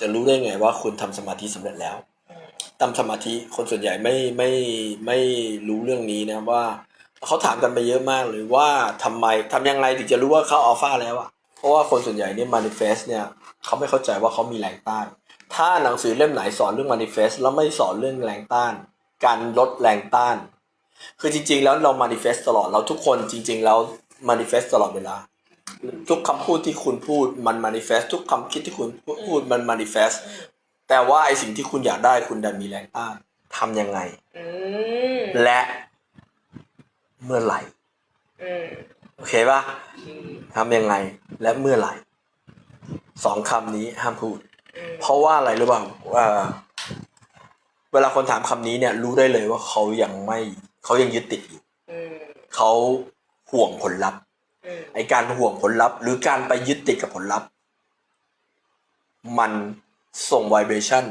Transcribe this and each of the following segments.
จะรู้ได้ไงว่าคุณทำสมาธิสำเร็จแล้วทำสมาธิคนส่วนใหญ่ไม่ไม่ไม่รู้เรื่องนี้นะว่าเขาถามกันไปเยอะมากเลยว่าทำไมทำยังไงถึงจะรู้ว่าเขาอัลฟาแล้วอะเพราะว่าคนส่วนใหญ่เนี่ยมานิเฟสเนี่ยเขาไม่เข้าใจว่าเขามีแรงต้าน ถ้าหนังสือเล่มไหนสอนเรื่องมานิเฟสแล้วไม่สอนเรื่องแรงต้าน การลดแรงต้าน คือจริง ๆ แล้วเรามานิเฟสตลอดเราทุกคนจริง ๆ แล้วมานิเฟสตลอดเวลา ทุกคำพูดที่คุณพูดมันมานิเฟสทุกคำคิดที่คุณพูดมันมานิเฟสแต่ว่าไอสิ่งที่คุณอยากได้คุณดันมีแรงต้านทำยังไงอืมและเมื่อไหร่อืมโอเคปะทำยังไง และเมื่อไหร่สองคำนี้ห้ามพูดอืมเพราะว่าอะไรรู้เปล่าว่าเวลาคนถามคำนี้เนี่ย รู้ได้เลยว่าเขายังไม่ เขายังยึดติดอยู่อืมเขาห่วงผลลัพธ์อืม ไอการห่วงผลลัพธ์ หรือการไปยึดติดกับผลลัพธ์ มันส่งไวเบรชั่น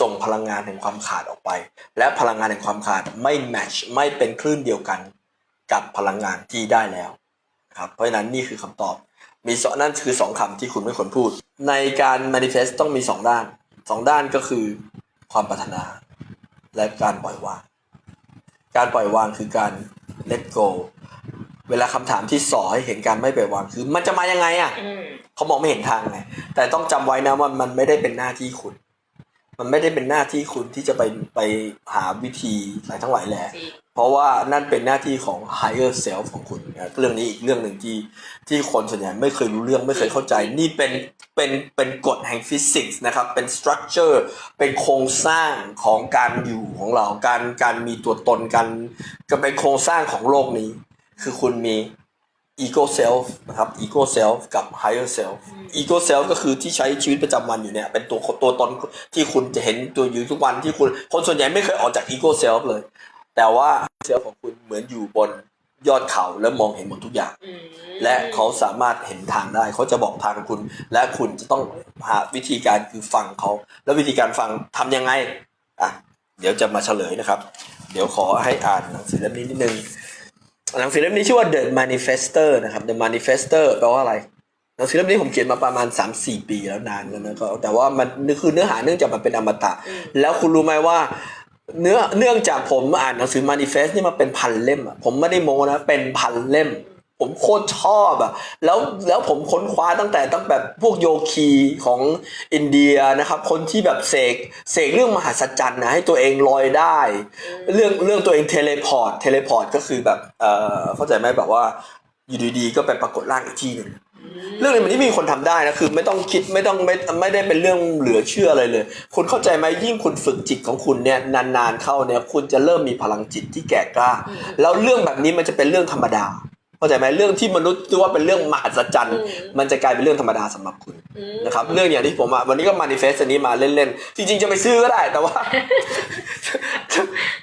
ส่งพลังงานแห่งความขาดออกไป และพลังงานแห่งความขาดไม่แมชไม่เป็นคลื่นเดียวกันกับพลังงานที่ได้แล้วครับเพราะฉะนั้นนี่คือคำตอบมีสองนั่นคือสองคำที่คุณไม่ควรพูด ในการ manifest ต้องมีสองด้านสองด้านก็คือความปรารถนา และการปล่อยวาง การปล่อยวางคือการ let go เวลาคำถามที่สอให้เห็นการไม่ปล่อยวางคือมันจะมายังไงอะ่ะอืมเขามองไม่เห็นทางไงแต่ต้องจำไว้นะว่ามันไม่ได้เป็นหน้าที่คุณ มันไม่ได้เป็นหน้าที่คุณที่จะไปไปหาวิธีอะไรทั้งหลายแหละจริงเพราะว่านั่นเป็นหน้าที่ของ higher self ของคุณนะเรื่องนี้อีกเรื่องหนึ่งที่ที่คนส่วนใหญ่ไม่เคยรู้เรื่องไม่เคยเข้าใจ นี่เป็นเป็นเป็นกฎแห่งฟิสิกส์นะครับ เป็น structure เป็นโครงสร้างของการอยู่ของเรา การการมีตัวตนการก็เป็นโครงสร้างของโลกนี้ คือคุณมี ego self นะครับ ego self กับ higher self ego self ก็คือที่ใช้ชีวิตประจำวันอยู่เนี่ย เป็นตัวตัวตนที่คุณจะเห็นตัวอยู่ทุกวันที่คุณ คนส่วนใหญ่ไม่เคยออกจาก ego self เลย แต่ว่าเซลของคุณเหมือนอยู่บนยอดเขาแล้วมองเห็นหมดทุกอย่างอืมและเขาสามารถเห็นทางได้ เขาจะบอกทางคุณ และคุณจะต้องหาวิธีการคือฟังเขา แล้ววิธีการฟังทำยังไงอะเดี๋ยวจะมาเฉลยนะครับ เดี๋ยวขอให้อ่านหนังสือเล่มนี้นิดนึง หนังสือเล่มนี้ชื่อว่า The Manifester นะครับ The Manifester แปลว่าอะไรหนังสือเล่มนี้ผมเขียนมาประมาณ 3-4 ปีแล้วนานแล้วนะก็แต่ว่ามันคือเนื้อหาเนื่องจากมันเป็นอมตะอืมแล้วคุณรู้ไหมว่าเนื้อเนื่องจากผมอ่านหนังสือ manifest นี่มาเป็นพันเล่มอะผมไม่ได้โมนะเป็นพันเล่ม ผมโคตรชอบอะแล้วแล้วผมค้นคว้าตั้งแต่ตั้งแบบพวกโยคีของอินเดียนะครับ คนที่แบบเสกเสกเรื่องมหัศจรรย์นะให้ตัวเองลอยได้ เรื่องเรื่องตัวเองเทเลพอร์ตเทเลพอร์ตก็คือแบบเอ่อเข้าใจไหมแบบว่าอยู่ดีๆก็ไปปรากฏร่างอีกที่หนึ่งเรื่องนี้มันไม่มีคนทำได้นะคือไม่ต้องคิดไม่ต้องไม่ไม่ได้เป็นเรื่องเหลือเชื่ออะไรเลย คุณเข้าใจไหมยิ่งคุณฝึกจิตของคุณเนี่ยนานๆเข้าเนี่ยคุณจะเริ่มมีพลังจิตที่แก่กล้าอืมแล้วเรื่องแบบนี้มันจะเป็นเรื่องธรรมดา เข้าใจไหมเรื่องที่มนุษย์คิดว่าเป็นเรื่องมหัศจรรย์อืมมันจะกลายเป็นเรื่องธรรมดาสำหรับคุณอืมนะครับเรื่องอย่างที่ผมอะวันนี้ก็มานิเฟสอันนี้มาเล่นๆจริงๆจะไปซื้อก็ได้แต่ว่า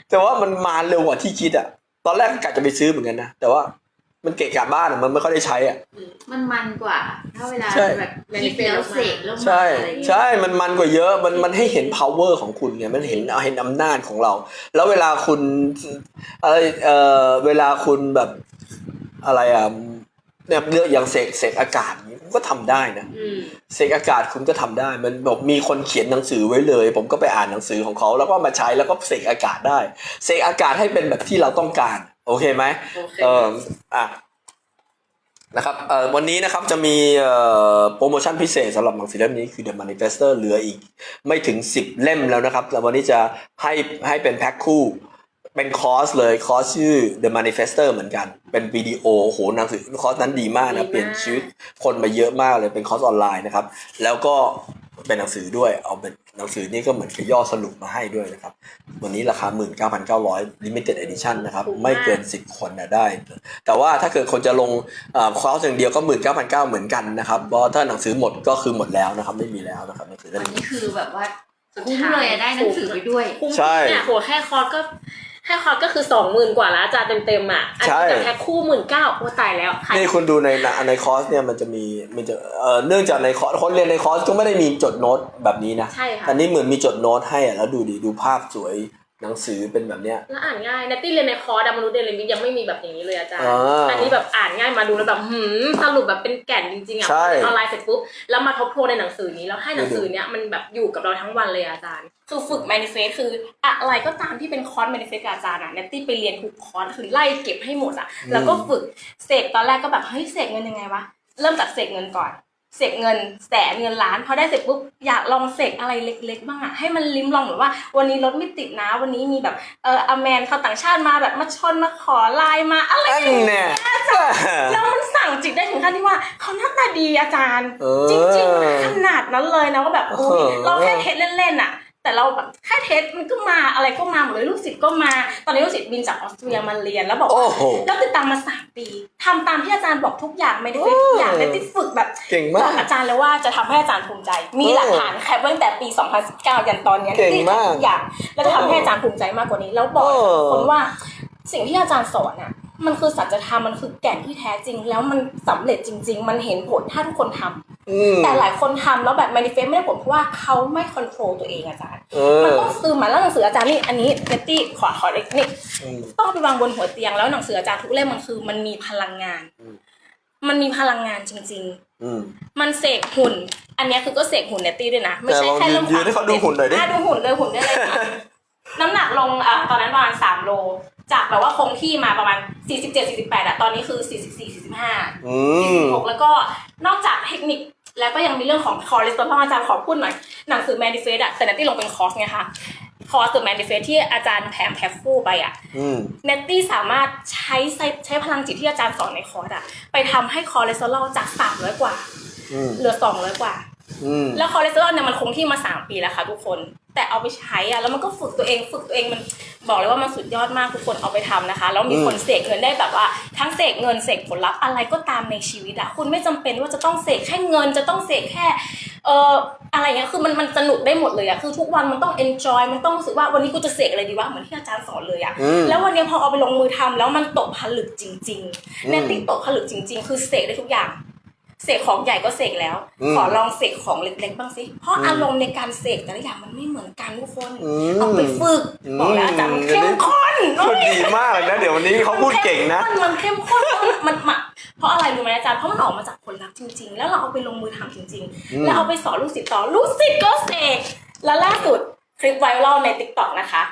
แต่ว่ามันมาเร็วกว่าที่คิดอะตอนแรกกะจะไปซื้อเหมือนกันนะแต่ว่ามันเกะกะบ้านอะมันไม่ค่อยได้ใช้อะ มันมันกว่า ถ้าเวลาใช่แบบคิดแล้วเสกแล้วมาใช่อะไรอย่างเงี้ยใช่ มันมันกว่าเยอะ มันมันให้เห็น power ของคุณไงมันเห็นเห็นอำนาจของเรา แล้วเวลาคุณอะไรเอ่อเวลาคุณแบบ อะไรอะเนี่ยเรื่องอย่างเสกเสกอากาศนี้คุณก็ทำได้นะอืมเสกอากาศคุณก็ทำได้ มันบอกมีคนเขียนหนังสือไว้เลย ผมก็ไปอ่านหนังสือของเขาแล้วก็มาใช้แล้วก็เสกอากาศได้เสกอากาศให้เป็นแบบที่เราต้องการ โอเคไหมโอเคเอออะนะครับเอ่อวันนี้นะครับจะมีเอ่อโปรโมชั่นพิเศษสำหรับหนังสือเล่มนี้คือ The Manifestor เหลืออีกไม่ถึง 10 เล่มแล้วนะครับแต่วันนี้จะให้ให้เป็นแพ็คคู่ เป็นคอร์สเลยคอร์สชื่อ The Manifestor เหมือนกัน เป็นวิดีโอโอ้โหหนังสือคอร์สนั้นดีมากนะ เปลี่ยนชีวิตคนมาเยอะมากเลยเป็นคอร์สออนไลน์นะครับ แล้วก็เป็นหนังสือด้วยเอาเป็นหนังสือนี่ก็เหมือนกับย่อสรุปมาให้ด้วยนะครับ วันนี้ราคา 19,900 limited edition นะครับถูกมากไม่เกิน 10 คนนะได้ แต่ว่าถ้าเกิดคนจะลงเอ่อคอร์สอย่างเดียวก็ 19,900 เหมือนกันนะครับเพราะถ้าหนังสือหมดก็คือหมดแล้วนะครับ ไม่มีแล้วนะครับหนังสือเล่อัมนนี้นี้คือแบบว่าสุดคุ้มท้ายเลยอะได้หนังสือไปด้วยคุ้มใช่เนี่ยหัวแค่คอร์สก็ แค่คอร์สก็คือสองหมื่นกว่าแล้วอาจารย์เต็มๆอะอันใช่นี้แต่แพ็คคู่หมื่นเก้าโอ้ตายแล้วขายนี่คุณดูในในคอร์สเนี่ยมันจะมีมันจะเอ่อเนื่องจากในคอร์สคนเรียนในคอร์สก็ไม่ได้มีจดโน้ตแบบนี้นะใช่ค่ะอันนี้เหมือนมีจดโน้ตให้อะแล้วดูดีดูภาพสวย หนังสือเป็นแบบเนี้ย แล้วอ่านง่ายนัตตี้เรียนในคอร์สดามนุษย์เดลิมิตยังไม่มีแบบอย่างนี้เลยอาจารย์ อ่าอันนี้แบบอ่านง่ายมาดูแล้วแบบหืมสรุปแบบเป็นแก่นจริงๆอะใช่ออนไลน์เสร็จปุ๊บแล้วมาทบทวนในหนังสือนี้แล้วให้หนังสือเนี้ยมันแบบอยู่กับเราทั้งวันเลยอาจารย์ คือฝึก manifest คืออะไรก็ตามที่เป็นคอร์ส manifest กับอาจารย์อะนัตตี้ไปเรียนทุกคอร์สคือไล่เก็บให้หมดอะแล้วก็ฝึกเสกตอนแรกก็แบบเฮ้ยเสกเงินยังไงวะเริ่มจากเสกเงินก่อน เสกเงินแสนเงินล้านพอได้เสร็จปุ๊บอยากลองเสกอะไรเล็ก ๆ บ้างอะให้มันลิ้มลองเหมือนว่า วันนี้รถไม่ติดนะ วันนี้มีแบบเอออแมนเขาวต่างชาติมาแบบมาชนมาขอไลน์มาอะไรอันอย่างเงี้ยเนี่ย แล้วมันสั่งจิตได้ถึงขั้นที่ว่าเขาหน้าตาดีอาจารย์ เออ จริงๆขนาดนั้นเลยนะว่าแบบอุ้ยเออเราแค่เทสเล่นๆอะ แต่เราแบบแค่เทสมันก็มาอะไรก็มาหมดเลยลูกศิษย์ก็มา ตอนนี้ลูกศิษย์บินจากออสเตรียมาเรียนแล้วบอกโอ้ว่าโห แล้วติดตามมาสามปีทำตามที่อาจารย์บอกทุกอย่างไม่ได้เฟซทุกอย่างโอ้ไม่ได้ฝึกแบบ เก่งบมาอกก อาจารย์เลยว่าจะทำให้อาจารย์ภูมิใจ มีโอ้หลักฐานแคปไว้ตั้งแต่ปี 2019 ยันตอนเนี้ยเก่งมากทุกอย่าง แล้วจะทำให้อาจารย์ภูมิใจมากกว่านี้ แล้วบอกโอ้คนว่าสิ่งที่อาจารย์สอนอะ มันคือสัจธรรม มันคือแก่นที่แท้จริง แล้วมันสำเร็จจริง ๆ มันเห็นผลถ้าทุกคนทำอืม แต่หลายคนทำแล้วแบบ manifest ไม่ได้ผลเพราะว่าเขาไม่คอนโทรลตัวเองอาจารย์ เอมันอต้องซื้อมาแล้วหนังสืออาจารย์นี่อันนี้เนตตี้ขอขอเล็กนี่อืม ต้องเอาไปวางบนหัวเตียงแล้วหนังสืออาจารย์ทุกเล่มมันคือมันมีพลังงาน อืม มันมีพลังงานจริงๆอืมมันเสกหุ่น อันเนี้ยคือก็เสกหุ่นเนตตี้ด้วยนะไม่ใช่แต่ลองแค่เรื่องยืนยืนให้เขาดูหุ่นหน่อยดิะดูหุ่นเลยหุ่นได้เลยค่ะ น้ำหนักลงอะตอนนั้นประมาณสามโล จากแบบว่าคงที่มาประมาณสี่สิบเจ็ดสี่สิบแปดอะตอนนี้คือสี่สิบสี่สี่สิบห้าอืสี่มสิบหกแล้วก็นอกจากเทคนิค แล้วก็ยังมีเรื่องของคอเลสเตอรอลอาจารย์ขอพูดหน่อย หนังสือ manifest อะแต่เนตตี้ลงเป็นคอร์สไงคะคอร์สหรือ manifest ที่อาจารย์แถมแพ็คคู่ไปอะอืมเนตตี้สามารถใช้ใช้ใช้พลังจิตที่อาจารย์สอนในคอร์สอะไปทำให้คอเลสเตอรอลจากสามร้อยกว่าอืมเหลือสองร้อยกว่า อืมแล้วคอเลสเตอรอลเนี่ยมันคงที่มาสามปีแล้วค่ะทุกคน แต่เอาไปใช้อะแล้วมันก็ฝึกตัวเองฝึกตัวเองมันบอกเลยว่ามันสุดยอดมากทุกคนเอาไปทำนะคะแล้วมีคนเสกเงินได้แบบว่า ทั้งเสกเงินเสกผลลัพธ์อะไรก็ตามในชีวิตอะคุณไม่จำเป็นว่าจะต้องเสกแค่เงินจะต้องเสกแค่เอ่ออะไรเงี้ยคือมันมันสนุกได้หมดเลยอะคือทุกวันมันต้อง enjoy มันต้องรู้สึกว่าวันนี้กูจะเสกอะไรดีวะเหมือนที่อาจารย์สอนเลยอะอืม แล้ววันนี้พอเอาไปลงมือทำแล้วมันตกผลึกจริงอืๆมแนตติ้ตกผลึกจริง ๆ คือเสกได้ทุกอย่างเสกของใหญ่ก็เสกแล้ว อืมขอลองเสกของเล็กๆบ้างสิ เพราะอืมอารมณ์ในการเสกแต่ละอย่างมันไม่เหมือนกันทุกคนอืมเอาไปฝึกอืม บอกแล้วอาจารย์มันเข้มข้นพูดดีมากเลยนะ เดี๋ยววันนี้เขาพูดเก่งนะ มันเข้มข้นมันมัน เพราะอะไรรู้ไหมอาจารย์เพราะมันออกมาจากผลลัพธ์จริง ๆ แล้วเราเอาไปลงมือทำจริง อืม ๆ แล้วเอาไปสอนลูกศิษย์ต่อลูกศิษย์ก็เสกแล้วล่าสุดคลิปไวรัลในติ๊กต็อกนะคะ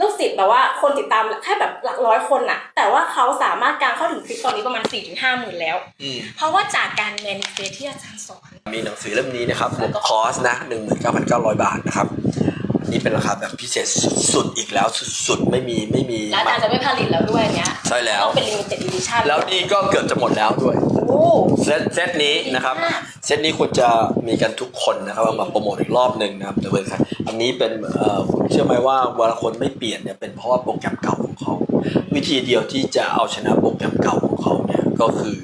ลูกศิษย์แบบว่าคนติดตามแค่แบบหลักร้อยคนน่ะ แต่ว่าเขาสามารถการเข้าถึงคลิปตอนนี้ประมาณ4ี่ถึงห้าหมื่นแล้ว อืม เพราะว่าจากการแมนิเฟสที่อาจารย์สอน มีหนังสือเล่มนี้นะครับบวกคอร์สนะหนึ่งหมื่นเก้าพันเก้าร้อยบาทนะครับ อันนี่เป็นราคาแบบพิเศษสุดๆอีกแล้วสุดๆ ไม่มีไม่มีแล้วอาจารย์จะไม่ผลิตแล้วด้วยเนี้ยใช่แล้ว ต้องเป็น limited edition แล้วนี่ก็เกือบจะหมดแล้วด้วยโอ้ เซตเซตนี้นะครับดีมากเซตนี้ควรจะมีกันทุกคนนะครับเอามาโปรโมทอีกรอบหนึ่งนะครับแต่เว้ยครับอันนี้เป็นเอ่อคุณเชื่อไหมว่าเวลาคนไม่เปลี่ยนเนี่ยเป็นเพราะว่าโปรแกรมเก่าของเขา วิธีเดียวที่จะเอาชนะโปรแกรมเก่าของเขาเนี่ยก็คือ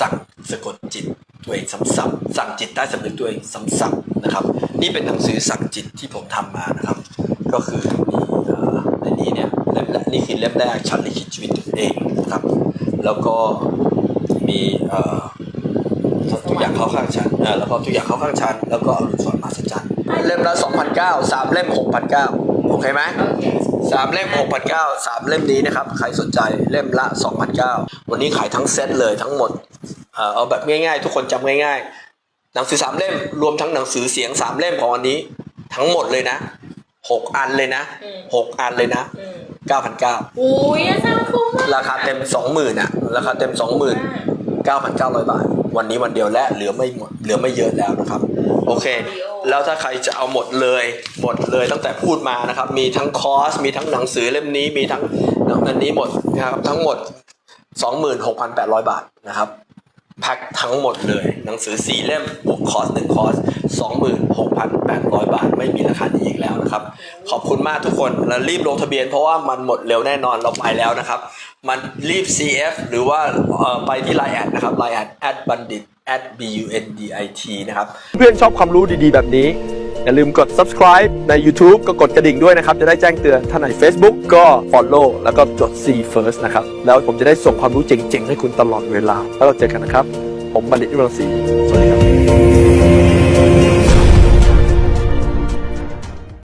สั่งสะกดจิตตัวเองซ้ำๆสั่งจิตใต้สำนึกตัวเองซ้ำๆนะครับ นี่เป็นหนังสือสั่งจิตที่ผมทำมานะครับ ก็คือมีเอ่อในนี้เนี่ยเล่มแรกนี่คือเล่มแรกฉันลิขิตชีวิตตัวเองนะครับ แล้วก็ มีเอ่อทุกอย่างเข้าข้างฉันเออแล้วก็ทุกอย่างเข้าข้างฉันแล้วก็อรุณสอนมหัศจรรย์เล่มละ2,009สามเล่ม 6,009โอเคไหมโอเคสามเล่ม 6,009สามเล่มนี้นะครับ ใครสนใจเล่มละ 2,009วันนี้ขายทั้งเซตเลยทั้งหมดเอ่อเอาแบบง่ายๆ ทุกคนจำง่ายๆ หนังสือสามเล่ม รวมทั้งหนังสือเสียงสามเล่มของวันนี้ ทั้งหมดเลยนะหกอันเลยนะอืมหกอันเลยนะอืม9,900อุ้ยอาจารย์คุ้มมากราคาเต็ม20,000อะราคาเต็ม20,000 9,900 บาท วันนี้วันเดียวและเหลือไม่หมดเหลือไม่เยอะแล้วนะครับ โอเค แล้วถ้าใครจะเอาหมดเลยหมดเลยตั้งแต่พูดมานะครับ มีทั้งคอร์ส มีทั้งหนังสือเล่มนี้มีทั้งอันนี้หมดนะครับทั้งหมด 26,800 บาทนะครับ ทั้งหมดเลย หนังสือ 4 เล่มบวกคอร์ส1คอร์ส26,800 บาท ไม่มีราคานี้อีกแล้วนะครับ ขอบคุณมากทุกคนแล้วรีบลงทะเบียนเพราะว่ามันหมดเร็วแน่นอนเราไปแล้วนะครับ มันรีบ CF หรือว่าไปที่ Line แอดนะครับ Line แอด at bandit at b u n d i t นะครับ เพื่อนชอบความรู้ดีๆ แบบนี้ อย่าลืมกด subscribe ใน YouTube ก็กดกระดิ่งด้วยนะครับ จะได้แจ้งเตือนถ้าใน Facebook ก็ follow แล้วก็จด see first นะครับ แล้วผมจะได้ส่งความรู้เจ๋งๆ ให้คุณตลอดเวลา แล้วเราเจอกันนะครับ ผมบัณฑิตวิรังศรีสวัสดีครับ